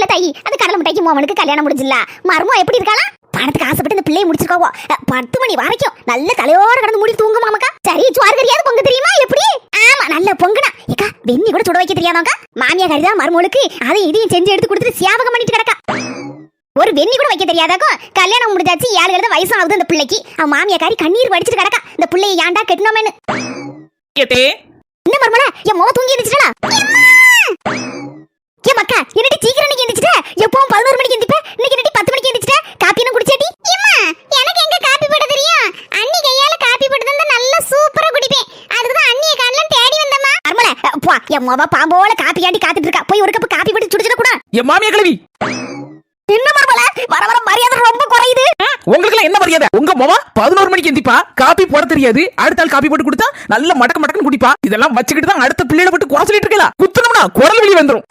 இல்ல தாயி. அந்த கடலை மிட்டாய்க்கு மோமனுக்கு கல்யாணம் முடிஞ்சில்ல. மர்மம் எப்படி இருக்கலாம் பணத்துக்கு ஆசைப்பட்டு இந்த பிள்ளையை முடிச்சிருக்காவோ. பத்து மணி வரைக்கும் நல்ல தலையோட கடந்து மூடி தூங்கும் மாமக்கா சரி சுவார் கறியாவது பொங்க தெரியுமா? எப்படி? ஆமா நல்ல பொங்குனா. ஏக்கா வெண்ணி கூட சுட வைக்க தெரியாதாக்கா மாமியா கறிதான் மருமகளுக்கு அதை இதையும் செஞ்சு எடுத்து கொடுத்துட்டு சியாபகம் பண்ணிட்டு கிடக்கா. ஒரு வெண்ணி கூட வைக்க தெரியாதாக்கும் கல்யாணம் முடிஞ்சாச்சு ஏழு எழுத வயசாகுது அந்த பிள்ளைக்கு. அவன் மாமியாக்காரி கண்ணீர் வடிச்சிட்டு கிடக்கா. இந்த பிள்ளையை ஏன்டா கெட்டணுமேனு கேட்டே என்ன மர்மல என் மொவ தூங்கி எந்திரிச்சிட்டா என் மொவ பாம்போல காப்பி ஆண்டி காத்துட்டு இருக்கா போய் ஒரு கப் காப்பி போட்டு சுடிச்சிட கூட. என் மாமியா கிழவி. என்ன மர்மல வர வர மரியாதை ரொம்ப குறையுது. உங்களுக்கு என்ன மரியாதை? உங்க மாமா பதினோரு மணிக்கு எந்திப்பா காப்பி போட தெரியாது. அடுத்த ஆள் காப்பி போட்டு கொடுத்தா நல்ல மடக்கு மடக்குன்னு குடிப்பா. இதெல்லாம் வச்சுக்கிட்டு தான் அடுத்த பிள்ளைகளை போட்டு குறை சொல்லிட்டு இருக்கலாம் குத்துனோம்னா குரல் வெளியே வந்துரும்.